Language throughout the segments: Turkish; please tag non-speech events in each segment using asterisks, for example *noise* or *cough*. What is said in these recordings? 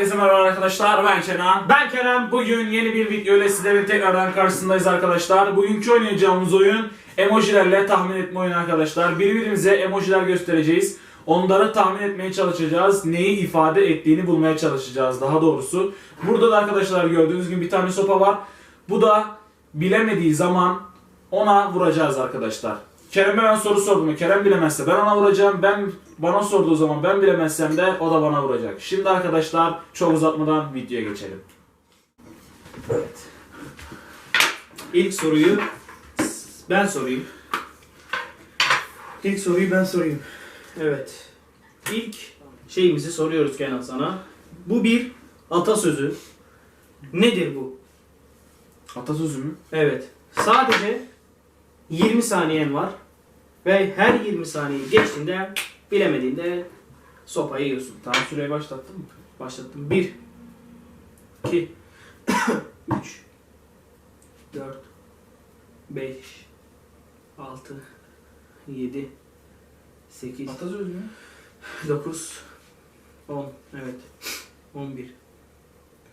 Herkese merhaba arkadaşlar ben Kenan. Ben Kerem. Bugün yeni bir video ile sizlerin tekrardan karşısındayız arkadaşlar. Bugünkü oynayacağımız oyun emojilerle tahmin etme oyunu arkadaşlar. Birbirimize emojiler göstereceğiz. Onları tahmin etmeye çalışacağız. Neyi ifade ettiğini bulmaya çalışacağız daha doğrusu. Burada da arkadaşlar gördüğünüz gibi bir tane sopa var. Bu da bilemediği zaman ona vuracağız arkadaşlar. Kerem'e ben soru sordum. Kerem bilemezse ben ona vuracağım. Ben bana sorduğu zaman ben bilemezsem de o da bana vuracak. Şimdi arkadaşlar çok uzatmadan videoya geçelim. Evet. İlk soruyu ben sorayım. İlk soruyu ben sorayım. Evet. İlk şeyimizi soruyoruz Kenan sana. Bu bir atasözü. Nedir bu? Atasözü mü? Evet. Sadece 20 saniyen var. Ve her 20 saniye geçtiğinde bilemediğinde sopayı yiyorsun. Tamam süreyi başlattın mı? Başlattım. 1 2 3 4 5 6 7 8 Atasözü mü? 9 10 evet 11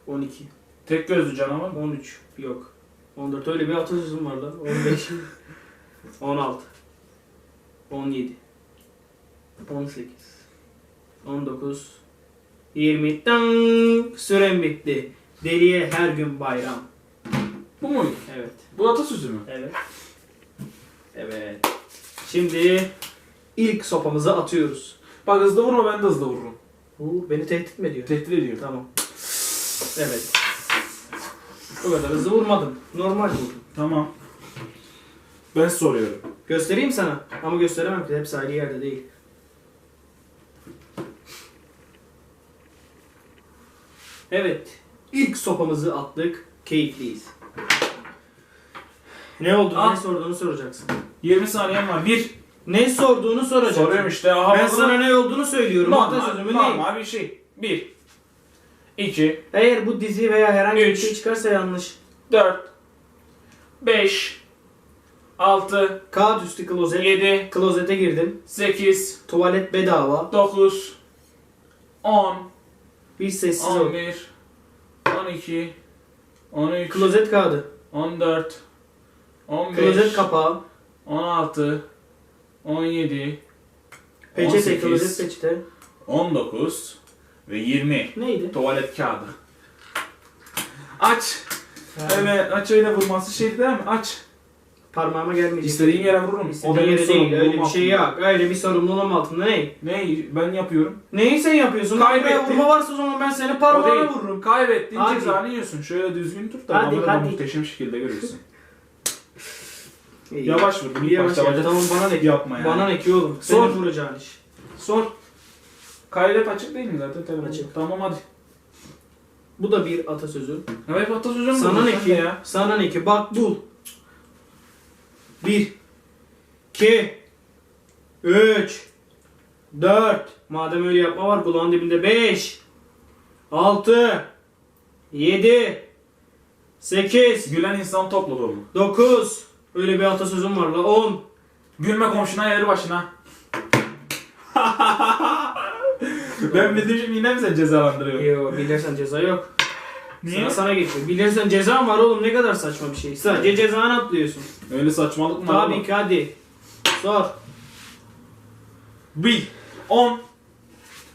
12 Tek gözlü canavar. 13 yok 14 öyle bir atasözüm var lan 15 *laughs* 16 17 18 19 20 Tang! Süren bitti. Deliye her gün bayram. Bu mu? Evet. Bu atasözü mü? Evet. Evet. Şimdi ilk sopamızı atıyoruz. Bak hızlı vurma ben de hızlı vururum. Bu beni tehdit mi ediyor? Tehdit ediyor. Tamam. Evet. O kadar hızlı vurmadım. Normal vurdum. Tamam. Ben soruyorum. Göstereyim sana. Ama gösteremem ki hepsi ayrı yerde değil. Evet. İlk sopamızı attık. Keyifliyiz. Ne olduğunu, Al. ne sorduğunu soracaksın. 20 saniyem var. 1. Ne sorduğunu soracaksın. Soruyorum işte. Aha, Ben sana ne olduğunu söylüyorum. normal, Atasözümü ne? normal bir şey. 1. 2. Eğer bu dizi veya herhangi bir Üç. şey çıkarsa yanlış. 4. 5. 6. Kağıt üstü klozet. 7. Klozete girdim. 8. Tuvalet bedava. 9. 10. Bir sessiz ol. 11. 12. 13. Klozet kağıdı. 14. 15. Klozet kapağı. 16. 17. Peçete, 18. klozet peçete. 19 ve 20 Neydi? tuvalet kağıdı. Aç. Evet, aç öyle vurması şey değil mi? Aç. Parmağıma gelmeyecek. İstediğin yere vururum. İstediğin benim yere değil. sorumluluğum Öyle bir şey altında. yok. Öyle bir sorumluluğum altında ne? Ne? Ben yapıyorum. Neyi sen yapıyorsun? Kaybettim. Buraya vurma varsa o zaman ben seni O parmağına vururum. Kaybettiğin Hadi. cezanı yiyorsun. Şöyle düzgün tut da Hadi, kamerada hadi. muhteşem şekilde görürsün. *laughs* İyi. Yavaş vur. İyi yavaş yap. Tamam bana ne? Yapma ya. Bana ne ki oğlum? Sor. Senin vuracağın iş. Sor. Kaydet açık değil mi zaten? Tabii. Açık. Tamam hadi. Bu da bir atasözü. Evet atasözü mü? Sana ne ki ya? Sana ne ki? Bak bul. 1 2 3 4 Madem öyle yapma var kulağın dibinde 5 6 7 8 Gülen insan topluluğu mu? 9 Öyle bir atasözüm var la 10 Gülme komşuna yer başına. *laughs* ben bildiğim için yine mi sen cezalandırıyorsun? Yo bilirsen ceza yok. Niye? Sıra sana geçiyor. Bilirsen cezan var oğlum ne kadar saçma bir şey. Sadece cezanı atlıyorsun. Öyle saçmalık mı? Tabii ki hadi. Sor. 1, 10,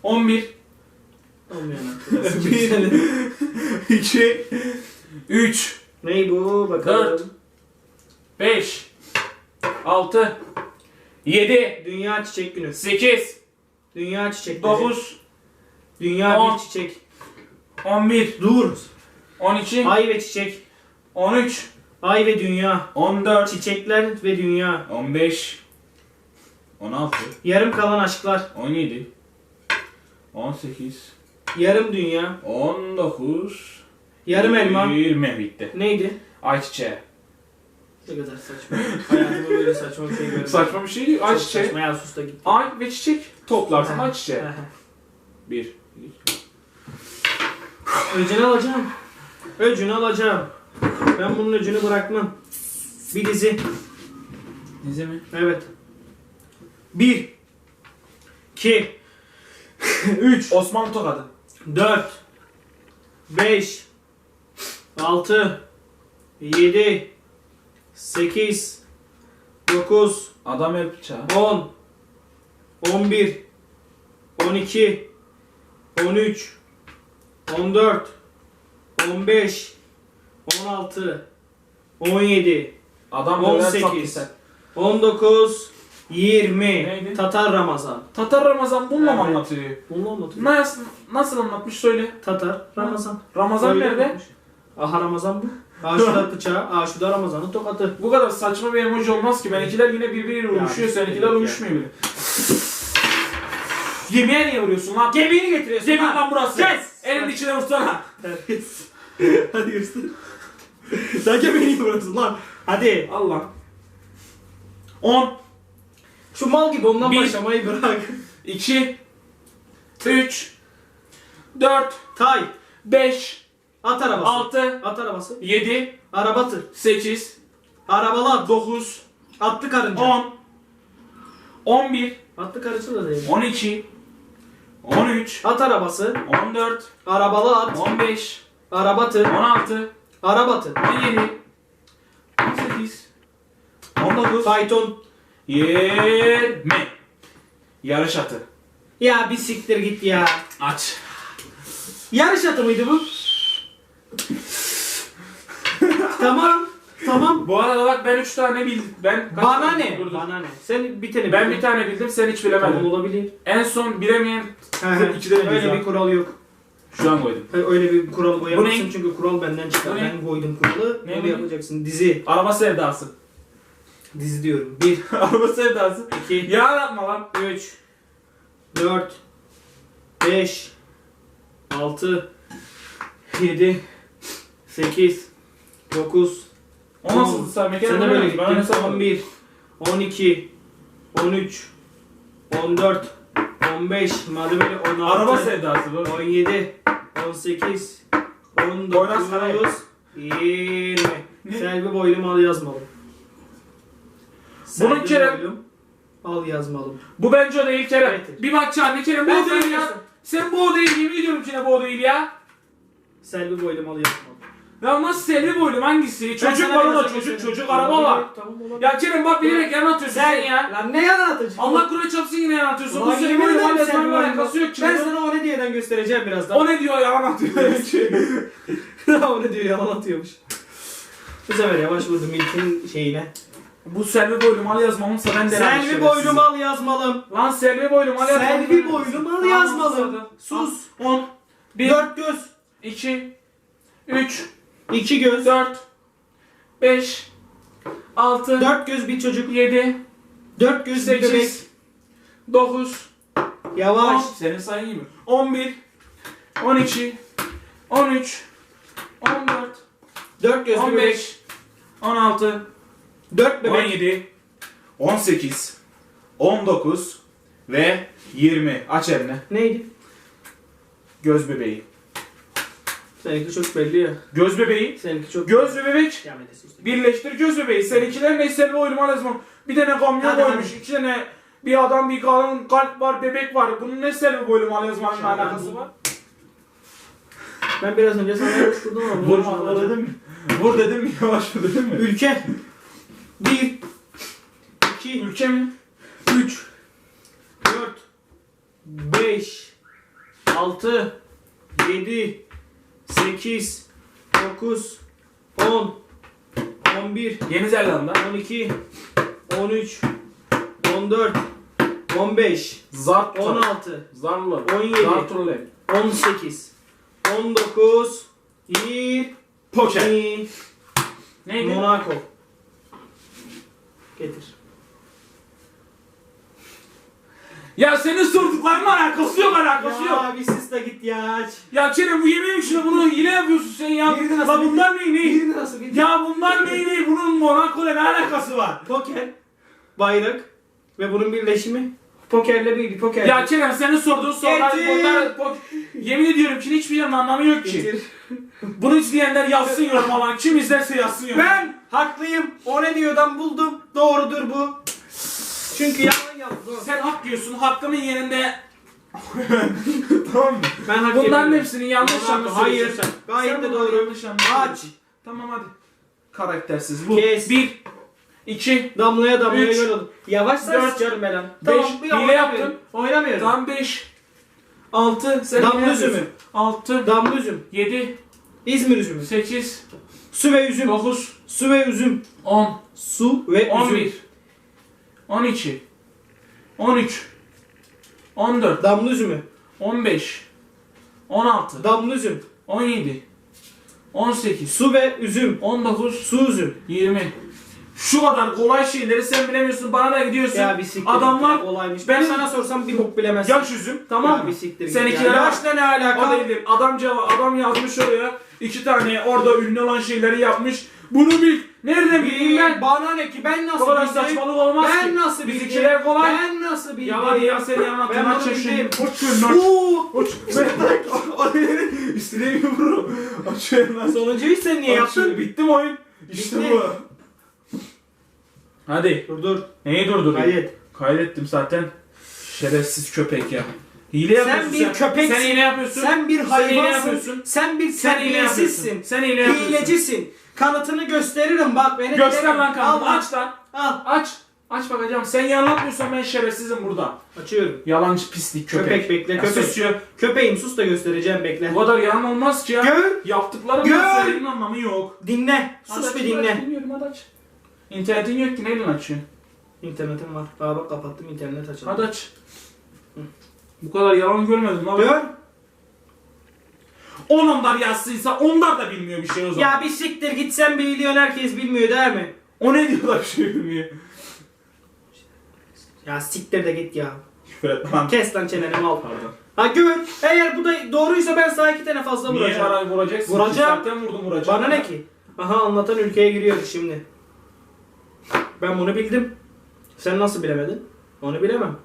11, Olmayan 1, 2, 3, Ney bu bakalım. Dört. 5, 6, 7, Dünya çiçek günü. 8, Dünya çiçekleri. 9, Dünya On. bir çiçek. 11, Dur. 12, Ay ve çiçek. 13, Ay ve dünya. 14, Çiçekler ve dünya. 15, 16, Yarım kalan aşklar. 17, 18, Yarım dünya. 19, Yarım elma. 20 bitti. Neydi? Ayçiçeği. Ne kadar saçma. Hayatımda böyle saçma bir şey görmedim. Saçma bir şey değil. Çok Ayçiçeği. Saçma ya sus da git. Ay ve çiçek toplarsın ayçiçeği. Bir. Öcünü alacağım. Öcünü alacağım. Ben bunun öcünü bırakmam. Bir dizi. Dizi mi? Evet. Bir. iki, *laughs* Üç. Osmanlı tokadı. Dört. 5 6 7 8 9 Adam el bıçağı. 10 11 12 13 14 15 16 17 Adam 18. 18. 19 20 Neydi? Tatar Ramazan. Tatar Ramazan bununla mı Evet. anlatıyor? Bunu anlatıyor. Nasıl, nasıl anlatmış söyle. Tatar Ramazan. Ramazan Öyle nerede? anlatmış. Aha Ramazan bu. Aşuda *laughs* bıçağı, Aşuda Ramazan'ın tokatı. Bu kadar saçma bir emoji olmaz ki. Benimkiler yine birbiriyle uyuşuyor. Seninkiler ya. uyuşmuyor bile. Yemeğe niye vuruyorsun lan? Gemiyi getiriyorsun. Yemin ha. lan burası. Kes. Elin içine vursana. *laughs* Hadi göster. Sen gemiyi vuruyorsun lan. Hadi. Allah. 10, Şu mal gibi ondan Bir. başlamayı bırak. 2, 3, 4, Tay. 5, At arabası. 6, At arabası. 7, Araba tır. 8, Arabalı at. 9, Atlı karınca. 10, 11, Atlı karınca da değil. 12, 13, At arabası. 14, Arabalı at. 15, Araba tır. 16, Araba tır. 17, 18, 19, Fayton. 20. Yarış atı. Ya bir siktir git ya. Aç. Yarış atı mıydı bu? tamam. Tamam. Bu arada bak ben 3 tane bildim. Ben kaç Bana tane- ne? Dur, dur. Bana ne? Sen bir tane Ben bir tane bildim, sen hiç bilemedin. Tamam olabilir. En son bilemeyen İkide Öyle bir kural yok. Şu an koydum. Öyle bir kural koyamazsın ne? çünkü kural benden çıkar. Bu ne? Ben koydum kuralı. Ne bu? yapacaksın. Dizi. Araba sevdası. Dizi diyorum. 1, *laughs* Araba sevdası. 2, Ya yapma lan. 3, 4, 5, 6, 7, 8, 9, O nasıl saymak? Sen de böyle Ben öyle gittin. saymadım. 11, 12, 13, 14, 15, madem öyle 16, Araba sevdası bu. 17, 18, Boynaz Saray. 19, 20. Ne? Selvi boylum al yazmalı. Bunun Selvi Kerem- boylum al yazmalı. Bu bence o değil Kerem. Evet. Bir bak anne Kerem bu Ben o değil ya. Sen bu o değil yemin ediyorum ki ne bu o değil ya. Selvi boylum al yazmalı. Ya nasıl Selvi boylum hangisi? Çocuk sana var biraz orada önce çocuk söyledim. çocuk araba var. Tamam olabilir. Ya Kerem bak bilerek yalan atıyorsun sen ya. Lan ne yalan atacağım? Allah Kur'an çapsın yine yalan atıyorsun. Bu Ulan yemin boylum ederim Selvi sana boylum. alakası yok ki. Ben sana diyeden göstereceğim birazdan. O ne diyor yalan atıyor. *laughs* *laughs* o ne diyor yalan atıyormuş. Bu sefer yavaş vurdum ilkin şeyine. Bu Selvi boylum al yazmamın ben de Selvi boylum al yazmalım. Lan Selvi boylum al yazmamın. Selvi boylum al yazmalım. Sus. 10, 1, Dört göz. 2, 3, iki göz. 4, 5, 6, Dört göz bir çocuk. 7, Dört göz bir bebek. 8, 9, Yavaş. 10, senin sayın gibi. 11, 12, 13, 14, Dört göz bir bebek. 15, 16, Dört bebek. 17, 18, 19 ve 20. Aç elini. Neydi? Göz bebeği. Seninki çok belli ya. Göz bebeği. Seninki çok Göz ve bebek. Ya Medes işte. Birleştir göz bebeği. Seninkiler ne Selvi boylum al yazmam. Bir tane kamyon Hadi, koymuş. iki tane bir adam bir kadın kalp var bebek var. Bunun ne Selvi boylum al yazmanın alakası var? Ben biraz önce sana yavaş vurdum ama. Vurma dedim mi? Vur dedim? Yavaş vur dedim mi? Ülke. Bir. iki, Ülke mi? Üç. Dört. Beş. Altı. Yedi. Sekiz. Dokuz. On. On bir. Yeni Zelanda. 12, 13, 14, 15, Zart. 16, Zarlı. 17, Zarturlu. 18, 19, 20, Poker. Neydi? Monaco. Getir. Ya senin sorduklarınla alakası yok alakası yok. Ya bir sis de git ya aç. Ya Kerem bu yemeğin içine bunu hile yapıyorsun sen ya. Birini nasıl La bunlar ne ne? Birini nasıl? Ya bunlar ne ne? Bunun Monaco'yla ne alakası var? Poker, bayrak ve bunun birleşimi. Pokerle bir poker. Ya Kerem senin sorduğun sorular Getir. bunlar yemin ediyorum ki hiçbir yerin anlamı yok ki. Getir. Bunu izleyenler yazsın yorum alan. Kim izlerse yazsın yorum. Ben haklıyım. O ne diyordan buldum. Doğrudur bu. Çünkü yalan yazdı. Sen hak diyorsun. Hakkımın yerinde *laughs* tamam mı? Ben hak Bunların ediyorum. hepsini yanlış Tamam, yanlış hayır. sen. Gayet Sen de bunları doğru. Yanlış Aç. söylüyorsun. Tamam hadi. Karaktersiz bu. Kes. 1 2 Damlaya damlaya Üç. göl olur. Yavaş Dört. sen sıçarım ben lan. Tamam bir Hile oynamıyorum. yaptın. Oynamıyorum. Tam 5 6 sen Damla üzümü. yapıyorsun? 6 Damla üzüm. 7 İzmir üzümü. 8 Su ve üzüm. 9 Su ve üzüm. 10 Su ve üzüm. 11 12 13 14 Damla üzümü. 15 16 Damla üzüm. 17 18 Su ve üzüm. 19 Su üzüm. 20 Şu kadar kolay şeyleri sen bilemiyorsun. Bana da gidiyorsun. Ya bir siktir Adamlar git ya, olaymış. Ben sana sorsam bir bok bilemezsin. yaş üzüm tamam Ya mı? bir siktir git Seninkiler ya. var. Yaşla ne alaka? O. Adam cevap, adam yazmış oraya. iki tane orada ünlü olan şeyleri yapmış. Bunu bil. Nereden bileyim ben? Bana ne ki ben Bu nasıl kadar saçmalık olmaz Ben ki. nasıl bileyim? Bizimkiler kolay. Ben nasıl bileyim? Ya hadi ya seni anlatın. Ben bunu bildim. Şunu aç. Oo! Aç. Ben İstediğimi vururum. Aç şunu lan. Sonuncuyu sen niye yaptın? Bitti mi oyun? İşte Bitti. bu. Hadi. Dur dur. Neyi durdurdun? Kaydet. Kaydettim zaten. Şerefsiz köpek ya. Hile yapıyorsun Sen bir köpeksin. Sen hile yapıyorsun. Sen bir Sen hile hayvansın. yapıyorsun. Sen bir Sen yapıyorsun. terbiyesizsin. Sen hile yapıyorsun. Hilecisin. Kanıtını gösteririm bak beni. Göster dinle. lan kanını. Al, Aç lan. Al. Aç. Aç bakacağım. Sen yalanlatmıyorsan ben şerefsizim burada. Açıyorum. Yalancı pislik köpek. Köpek bekle, Ya köpek. sus. Köpeğim sus da göstereceğim bekle. Bu kadar yalan olmaz ki ya. Gör. Yaptıklarımın söylediğin anlamı yok. Dinle. Sus bir dinle. Dinliyorum hadi aç. İnternetin yok ki neyle açıyorsun? İnternetim var. Aa bak kapattım internet açalım. Hadi aç. Bu kadar yalan görmedim lan. Gör. On onlar yazsıysa onlar da bilmiyor bir şey o zaman. Ya bir siktir git sen biliyorsun herkes bilmiyor der mi? O ne diyorlar bir şey bilmiyor. Ya siktir de git ya. Küfür etme lan. Kes lan çeneni mal. Pardon. Ha gör. Eğer bu da doğruysa ben sana iki tane fazla Niye vuracağım. bana vuracaksın? Vuracağım. Zaten vurdum vuracağım. Bana ne ki? Aha anlatan ülkeye giriyoruz şimdi. Ben bunu bildim. Sen nasıl bilemedin? Onu bilemem.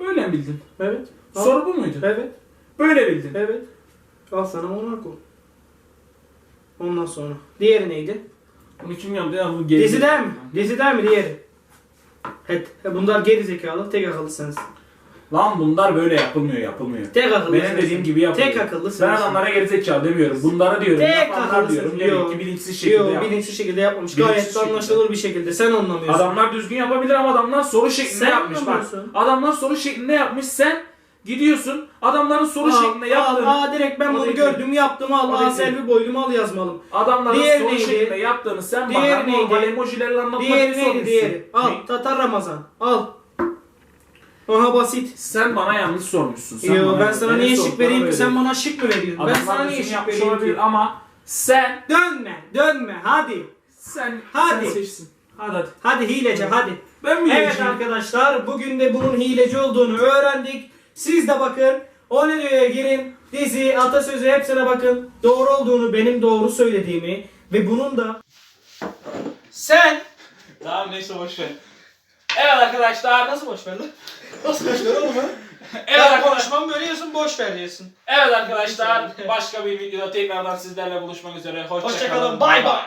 Öyle mi bildin? Evet. Al. Soru bu muydu? Evet. Böyle bildin. Evet. Al sana Monaco. Ondan sonra. Diğeri neydi? Bunu kim yaptı ya? Bu geri Dizi der mi? Dizi der mi diğeri? Evet. Bunlar geri zekalı. Tek akıllı sensin. Lan bunlar böyle yapılmıyor yapılmıyor. Tek akıllı Benim dediğim gibi yapılıyor. Tek akıllı Ben adamlara gerizekalı demiyorum. Bunlara diyorum. Tek yapanlar akıllı diyorum. Demek Yo. ki bilinçsiz şekilde Yok yapmış. bilinçli şekilde yapmamış. Bilinçsiz Gayet de şekilde. anlaşılır bir şekilde. Sen anlamıyorsun. Adamlar düzgün yapabilir ama adamlar soru şeklinde Sen yapmış bak. anlamıyorsun. Adamlar soru şeklinde yapmış. Sen gidiyorsun adamların soru Al, şeklinde yaptığını Al, aa direkt ben O bunu değil. gördüm yaptım al. O Aa değil. selvi boylum al yazmalım. adamların Diğeri soru neydi? şeklinde yaptığını sen Diğeri bana normal neydi? emojilerle anlatmak Diğeri neydi zorundasın. diğeri? Al Ne? Tatar Ramazan al. Aha basit. Sen bana yanlış sormuşsun. Sen Yo bana- ben sana niye şık vereyim ki? Sen bana şık mı veriyorsun? ben Adamlar sana niye düzgün şık yapmış vereyim olabilir ki? ama sen Dönme dönme hadi. sen Hadi. sen seçsin. Hadi hadi. Hadi hilece hadi. Ben mi Evet yiyeceğim? arkadaşlar bugün de bunun hileci olduğunu öğrendik. Siz de bakın. O ne diyor'ya girin. Dizi, atasözü hepsine bakın. Doğru olduğunu benim doğru söylediğimi ve bunun da sen Tamam neyse boş ver. Evet arkadaşlar. Nasıl boş ver lan? Nasıl boş ver oğlum ha? Evet ben arkadaşlar. konuşmam bölüyorsun boş ver diyorsun. Evet arkadaşlar. Başka bir videoda tekrardan sizlerle buluşmak üzere. Hoşça Hoşçakalın kalın. bay bay.